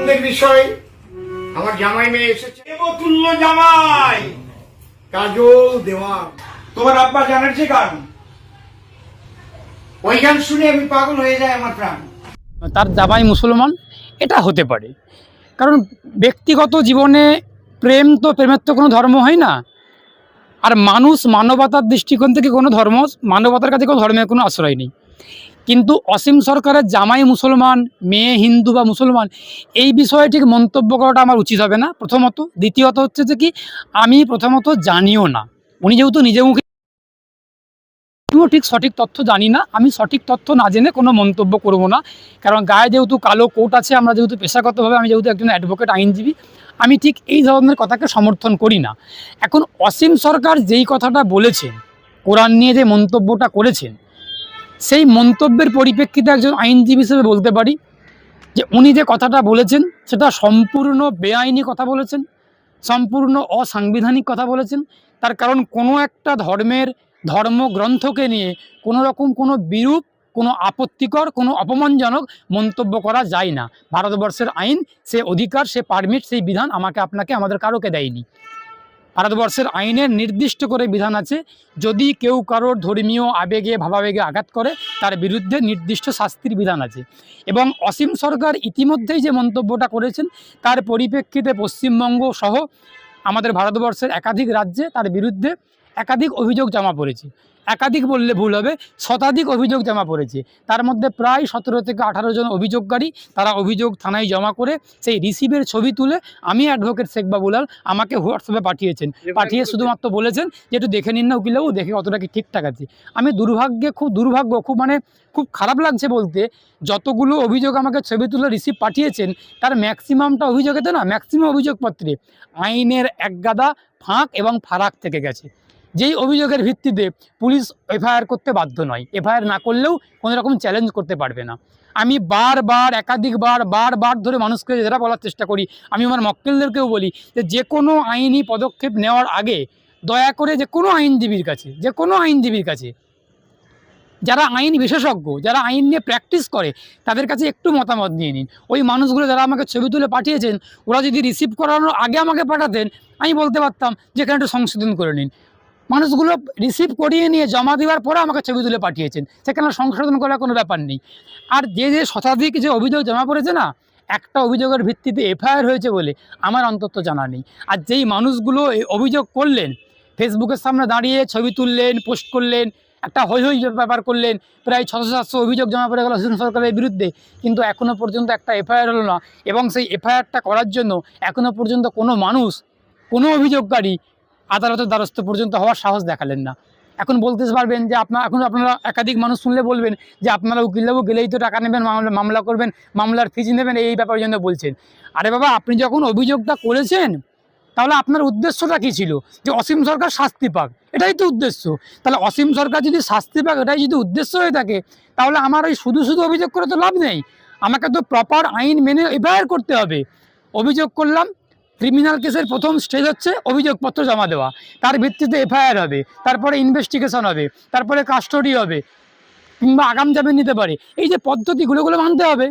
আনন্দের বিষয় আমার জামাই মেয়ে এসেছে। দেবতুল্য জামাই। কাজল দেওয়া তোমার আব্বা জানার যে গান? ওই গান শুনে আমি পাগল হয়ে যায় আমার প্রাণ। তার জামাই মুসলমান এটা হতে পারে। কারণ ব্যক্তিগত জীবনে প্রেম তো প্রেমের তো কোনো ধর্ম হয় না। আর মানুষ মানবতার দৃষ্টিকোণ থেকে কোনো ধর্ম মানবতার কাছে কোনো ধর্মের কোনো আশ্রয় নেই। কিন্তু অসীম সরকারের জামাই মুসলমান, মেয়ে হিন্দু বা মুসলমান, এই বিষয়ে ঠিক মন্তব্য করাটা আমার উচিত হবে না। প্রথমত। দ্বিতীয়ত হচ্ছে যে কি, আমি প্রথমত জানিও না। উনি যেহেতু নিজে মুখে আমিও ঠিক সঠিক তথ্য জানি না। আমি সঠিক তথ্য না জেনে কোনো মন্তব্য করব না। কারণ গায়ে যেহেতু কালো কোট আছে, আমরা যেহেতু পেশাগতভাবে, আমি যেহেতু একজন অ্যাডভোকেট আইনজীবী, আমি ঠিক এই ধরনের কথাকে সমর্থন করি না। এখন অসীম সরকার যেই কথাটা বলেছেন, কোরআন নিয়ে যে মন্তব্যটা করেছেন সেই মন্তব্যের পরিপ্রেক্ষিতে একজন আইনজীবী হিসেবে বলতে পারি যে উনি যে কথাটা বলেছেন, সেটা সম্পূর্ণ বেআইনি কথা বলেছেন, সম্পূর্ণ অসাংবিধানিক কথা বলেছেন। তার কারণ কোনো একটা ধর্মের ধর্মগ্রন্থকে নিয়ে কোনো রকম কোনো বিরূপ, কোনো আপত্তিকর, কোনো অপমানজনক মন্তব্য করা যায় না। ভারতবর্ষের আইন, সে অধিকার, সে পারমিট, সেই বিধান আমাকে, আপনাকে, আমাদের কারোকে দেয়নি। ভারতবর্ষের আইনের নির্দিষ্ট করে বিধান আছে, যদি কেউ কারোর ধর্মীয় আবেগে, ভাবাবেগে আঘাত করে, তার বিরুদ্ধে নির্দিষ্ট শাস্তির বিধান আছে। এবং অসীম সরকার ইতিমধ্যেই যে মন্তব্যটা করেছেন, তার পরিপ্রেক্ষিতে পশ্চিমবঙ্গ সহ আমাদের ভারতবর্ষের একাধিক রাজ্যে তার বিরুদ্ধে একাধিক অভিযোগ জমা পড়েছে। একাধিক বললে ভুল হবে শতাধিক অভিযোগ জমা পড়েছে। তার মধ্যে প্রায় সতেরো থেকে আঠারো জন অভিযোগকারী তারা অভিযোগ থানায় জমা করে সেই রিসিভের ছবি তুলে আমি অ্যাডভোকেট শেখ বাবুলাল আমাকে হোয়াটসঅ্যাপে পাঠিয়েছেন। পাঠিয়ে শুধুমাত্র বলেছেন যে একটু দেখে নিন না উকিলবাবু দেখে কতটা কি ঠিকঠাক আছে। আমি দুর্ভাগ্যে খুব দুর্ভাগ্য খুব মানে খুব খারাপ লাগছে বলতে যতগুলো অভিযোগ আমাকে ছবি তুলে রিসিভ পাঠিয়েছেন তার ম্যাক্সিমামটা অভিযোগেতে না ম্যাক্সিমাম অভিযোগপত্রে আইনের একগাদা ফাঁক এবং ফারাক থেকে গেছে। যেই অভিযোগের ভিত্তিতে পুলিশ এফআইআর করতে বাধ্য নয়। এফআইআর না করলেও কোনো রকম চ্যালেঞ্জ করতে পারবে না। আমি বারবার, একাধিকবার, বারবার ধরে মানুষকে যেটা বলার চেষ্টা করি, আমি আমার মক্কেলদেরকেও বলি যে যে কোনো আইনি পদক্ষেপ নেওয়ার আগে দয়া করে যে কোনো আইনজীবীর কাছে যে কোনো আইনজীবীর কাছে, যারা আইন বিশেষজ্ঞ, যারা আইন নিয়ে প্র্যাকটিস করে, তাদের কাছে একটু মতামত নিয়ে নিন। ওই মানুষগুলো যারা আমাকে ছবি তুলে পাঠিয়েছেন, ওরা যদি রিসিভ করানোর আগে আমাকে পাঠাতেন, আমি বলতে পারতাম যে এখানে একটু সংশোধন করে নিন। মানুষগুলো রিসিভ করিয়ে নিয়ে জমা দেওয়ার পরে আমাকে ছবি তুলে পাঠিয়েছেন। সেখানে সংশোধন করার কোনো ব্যাপার নেই। আর যে যে শতাধিক যে অভিযোগ জমা পড়েছে না, একটা অভিযোগের ভিত্তিতে এফআইআর হয়েছে বলে আমার অন্তত জানা নেই। আর যেই মানুষগুলো অভিযোগ করলেন ফেসবুকের সামনে দাঁড়িয়ে ছবি তুললেন, পোস্ট করলেন, একটা হই হই ব্যাপার করলেন, প্রায় ছশো সাতশো অভিযোগ জমা পড়ে গেল সিং সরকারের বিরুদ্ধে, কিন্তু এখনও পর্যন্ত একটা এফআইআর হলো না। এবং সেই এফআইআরটা করার জন্য এখনও পর্যন্ত কোনো মানুষ, কোনো অভিযোগকারী আদালতের দ্বারস্থ পর্যন্ত হওয়ার সাহস দেখালেন না। এখন বলতে পারবেন যে আপনার এখন আপনারা একাধিক মানুষ শুনলে বলবেন যে আপনারা উকিলবাবু গেলেই তো টাকা নেবেন, মামলা মামলা করবেন, মামলার ফিজ নেবেন, এই ব্যাপারের জন্য বলছেন। আরে বাবা, আপনি যখন অভিযোগটা করেছেন, তাহলে আপনার উদ্দেশ্যটা কী ছিল? যে অসীম সরকার শাস্তি পাক, এটাই তো উদ্দেশ্য। তাহলে অসীম সরকার যদি শাস্তি পাক, এটাই যদি উদ্দেশ্য হয়ে থাকে, তাহলে আমার ওই শুধু শুধু অভিযোগ করে তো লাভ নেই। আমাকে তো প্রপার আইন মেনে এফআইআর করতে হবে। অভিযোগ করলাম ক্রিমিনাল কেসের প্রথম স্টেজ হচ্ছে অভিযোগপত্র জমা দেওয়া। তার ভিত্তিতে এফআইআর হবে, তারপরে ইনভেস্টিগেশন হবে, তারপরে কাস্টডি হবে, কিংবা আগাম জামিন নিতে পারে। এই যে পদ্ধতিগুলো গুলো মানতে হবে।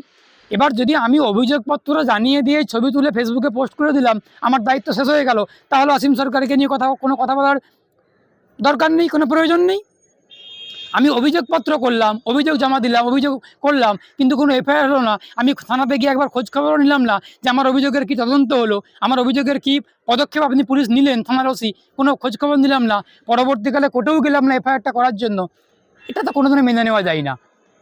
এবার যদি আমি অভিযোগপত্র জানিয়ে দিয়ে ছবি তুলে ফেসবুকে পোস্ট করে দিলাম, আমার দায়িত্ব শেষ হয়ে গেল, তাহলে অসীম সরকারকে নিয়ে কথা কোনো কথা বলার দরকার নেই, কোনো প্রয়োজন নেই? আমি অভিযোগপত্র করলাম, অভিযোগ জমা দিলাম, অভিযোগ করলাম, কিন্তু কোনো এফআইআর হলো না। আমি থানাতে গিয়ে একবার খোঁজখবরও নিলাম না যে আমার অভিযোগের কি তদন্ত হলো, আমার অভিযোগের কি পদক্ষেপ আপনি পুলিশ নিলেন থানার ওসি, কোনো খোঁজখবর নিলাম না। পরবর্তীকালে কোর্টেও গেলাম না এফআইআরটা করার জন্য। এটা তো কোনো দিনও মেনে নেওয়া যায় না।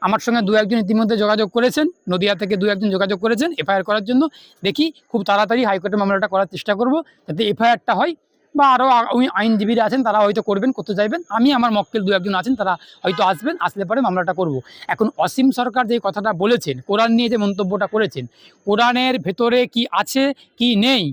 আমার সঙ্গে দু একজন ইতিমধ্যে যোগাযোগ করেছেন, নদিয়া থেকে দু একজন যোগাযোগ করেছেন এফআইআর করার জন্য। দেখি খুব তাড়াতাড়ি হাইকোর্টে মামলাটা করার চেষ্টা করব, যাতে এফআইআরটা হয়। বা আরও আইনজীবীরা আছেন, তারা হয়তো করবেন, করতে চাইবেন। আমি আমার মক্কেল দু একজন আছেন, তারা হয়তো আসবেন, আসলে পরে মামলাটা করব। এখন অসীম সরকার যে কথাটা বলেছেন, কোরআন নিয়ে যে মন্তব্যটা করেছেন, কোরআনের ভেতরে কি আছে, কি নেই,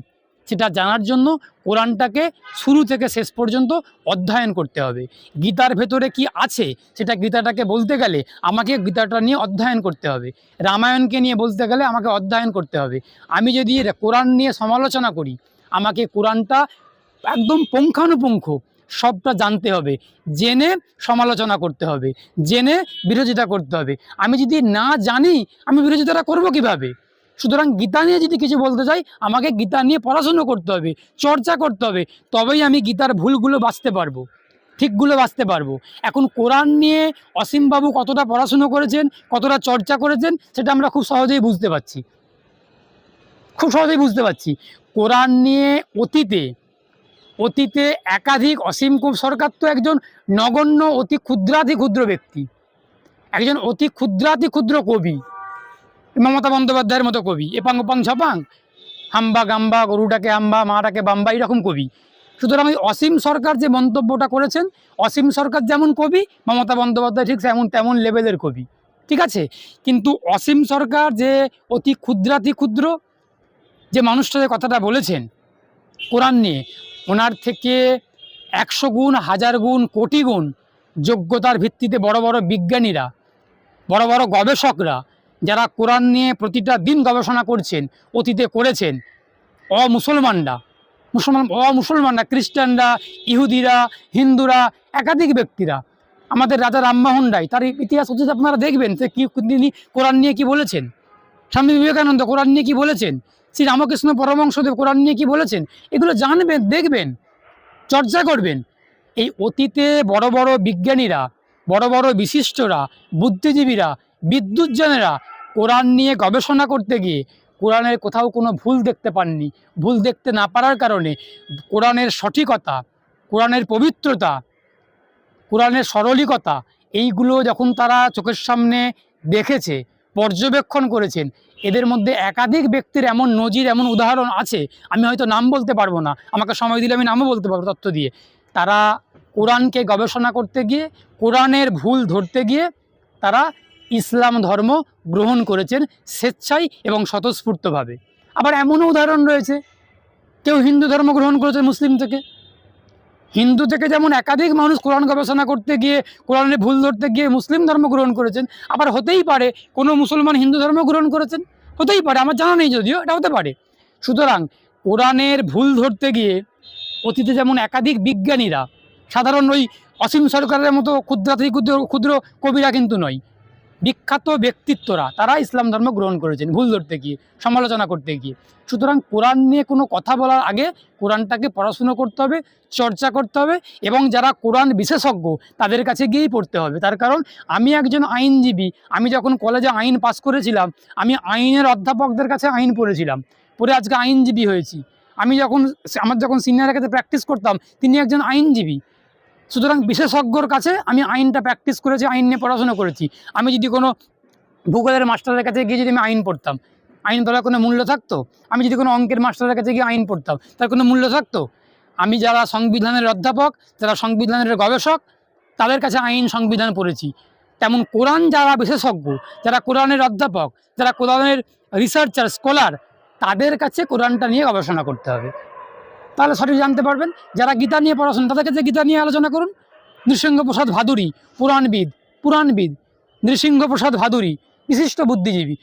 সেটা জানার জন্য কোরআনটাকে শুরু থেকে শেষ পর্যন্ত অধ্যয়ন করতে হবে। গীতার ভেতরে কি আছে, সেটা গীতাটাকে বলতে গেলে আমাকে গীতাটা নিয়ে অধ্যয়ন করতে হবে। রামায়ণকে নিয়ে বলতে গেলে আমাকে অধ্যয়ন করতে হবে। আমি যদি কোরআন নিয়ে সমালোচনা করি, আমাকে কোরআনটা একদম পুঙ্খানুপুঙ্খ সবটা জানতে হবে। জেনে সমালোচনা করতে হবে। জেনে বিরোধিতা করতে হবে। আমি যদি না জানি, আমি বিরোধিতাটা করব কীভাবে? সুতরাং গীতা নিয়ে যদি কিছু বলতে চাই, আমাকে গীতা নিয়ে পড়াশুনো করতে হবে, চর্চা করতে হবে, তবেই আমি গীতার ভুলগুলো বাঁচতে পারব, ঠিকগুলো বাঁচতে পারব। এখন কোরআন নিয়ে অসীমবাবু কতটা পড়াশুনো করেছেন, কতটা চর্চা করেছেন, সেটা আমরা খুব সহজেই বুঝতে পারছি। খুব সহজেই বুঝতে পারছি। কোরআন নিয়ে অতীতে অতীতে একাধিক অসীম সরকার তো একজন নগণ্য অতি ক্ষুদ্রাতি ক্ষুদ্র ব্যক্তি। একজন অতি ক্ষুদ্রাতি ক্ষুদ্র কবি। মমতা বন্দ্যোপাধ্যায়ের মতো কবি। এপাং ওপাং ঝপাং হাম্বা গাম্বা, গরুটাকে আম্বা মাটাকে বাম্বা, এরকম কবি। সুতরাং ওই অসীম সরকার যে মন্তব্যটা করেছেন, অসীম সরকার যেমন কবি, মমতা বন্দ্যোপাধ্যায় ঠিক তেমন তেমন লেভেলের কবি। ঠিক আছে? কিন্তু অসীম সরকার যে অতি ক্ষুদ্রাতি ক্ষুদ্র, যে মানুষটা যে কথাটা বলেছেন, কোরআন নিয়ে ওনার থেকে একশো গুণ, হাজার গুণ, কোটি গুণ যোগ্যতার ভিত্তিতে বড় বড় বিজ্ঞানীরা, বড় বড় গবেষকরা যারা কোরআন নিয়ে প্রতিটা দিন গবেষণা করছেন, অতীতে করেছেন, অমুসলমানরা, মুসলমান, অমুসলমানরা, খ্রিস্টানরা, ইহুদিরা, হিন্দুরা, একাধিক ব্যক্তিরা, আমাদের রাজা রামমোহন রায় তার ইতিহাস অতীত আপনারা দেখবেন যে কি তিনি কোরআন নিয়ে কি বলেছেন, স্বামী বিবেকানন্দ কোরআন নিয়ে কি বলেছেন শ্রী রামকৃষ্ণ পরমংশদেব কোরআন নিয়ে কি বলেছেন? এগুলো জানবেন, দেখবেন, চর্চা করবেন। এই অতীতে বড় বড় বিজ্ঞানীরা, বড় বড় বিশিষ্টরা, বুদ্ধিজীবীরা, বিদ্যুৎজনেরা কোরআন নিয়ে গবেষণা করতে গিয়ে কোরআনের কোথাও কোনো ভুল দেখতে পাননি। ভুল দেখতে না পারার কারণে কোরআনের সঠিকতা, কোরআনের পবিত্রতা, কোরআনের সরলিকতা, এইগুলো যখন তারা চোখের সামনে দেখেছে পর্যবেক্ষণ করেছেন। এদের মধ্যে একাধিক ব্যক্তির এমন নজির, এমন উদাহরণ আছে, আমি হয়তো নাম বলতে পারব না। আমাকে সময় দিলে আমি নামও বলতে পারব তথ্য দিয়ে। তারা কোরআনকে গবেষণা করতে গিয়ে, কোরআনের ভুল ধরতে গিয়ে, তারা ইসলাম ধর্ম গ্রহণ করেছেন স্বেচ্ছায় এবং স্বতঃস্ফূর্তভাবে। আবার এমনও উদাহরণ রয়েছে। কেউ হিন্দু ধর্ম গ্রহণ করেছে মুসলিম থেকে। হিন্দু থেকে যেমন একাধিক মানুষ কোরআন গবেষণা করতে গিয়ে কোরআনের ভুল ধরতে গিয়ে মুসলিম ধর্ম গ্রহণ করেছেন, আবার হতেই পারে কোনো মুসলমান হিন্দু ধর্ম গ্রহণ করেছেন? হতেই পারে, আমার জানা নেই যদিও, এটা হতে পারে। সুতরাং কোরআনের ভুল ধরতে গিয়ে অতীতে যেমন একাধিক বিজ্ঞানীরা, সাধারণ ওই অসীম সরকারের মতো ক্ষুদ্রাতি ক্ষুদ্র ক্ষুদ্র কবিরা কিন্তু নয়। বিখ্যাত ব্যক্তিত্বরা, তারা ইসলাম ধর্ম গ্রহণ করেছেন। ভুল ধরতে গিয়ে, সমালোচনা করতে গিয়ে। সুতরাং কোরআন নিয়ে কোনো কথা বলার আগে কোরআনটাকে পড়াশুনো করতে হবে, চর্চা করতে হবে এবং যারা কোরআন বিশেষজ্ঞ, তাদের কাছে গিয়েই পড়তে হবে। তার কারণ, আমি একজন আইনজীবী, আমি যখন কলেজে আইন পাস করেছিলাম, আমি আইনের অধ্যাপকদের কাছে আইন পড়েছিলাম। পরে আজকে আইনজীবী হয়েছি। আমি যখন, আমার যখন সিনিয়রের কাছে প্র্যাকটিস করতাম, তিনি একজন আইনজীবী। সুতরাং বিশেষজ্ঞর কাছে আমি আইনটা প্র্যাকটিস করেছি, আইন নিয়ে পড়াশোনা করেছি। আমি যদি কোনো ভূগোলের মাস্টারের কাছে গিয়ে যদি আমি আইন পড়তাম, আইন পড়ার কোনো মূল্য থাকতো? আমি যদি কোনো অঙ্কের মাস্টারের কাছে গিয়ে আইন পড়তাম, তার কোনো মূল্য থাকতো? আমি যারা সংবিধানের অধ্যাপক, যারা সংবিধানের গবেষক, তাদের কাছে আইন সংবিধান পড়েছি। তেমন কোরআন যারা বিশেষজ্ঞ, যারা কোরআনের অধ্যাপক, যারা কোরআনের রিসার্চার স্কলার তাদের কাছে কোরআনটা নিয়ে গবেষণা করতে হবে। তাহলে সঠিক জানতে পারবেন। যারা গীতা নিয়ে পড়াশোনা তাদের কাছে গীতা নিয়ে আলোচনা করুন, নৃসিংহপ্রসাদ ভাদুরী, পুরাণবিদ পুরাণবিদ, নৃসিংহপ্রসাদ ভাদুরী, বিশিষ্ট বুদ্ধিজীবী।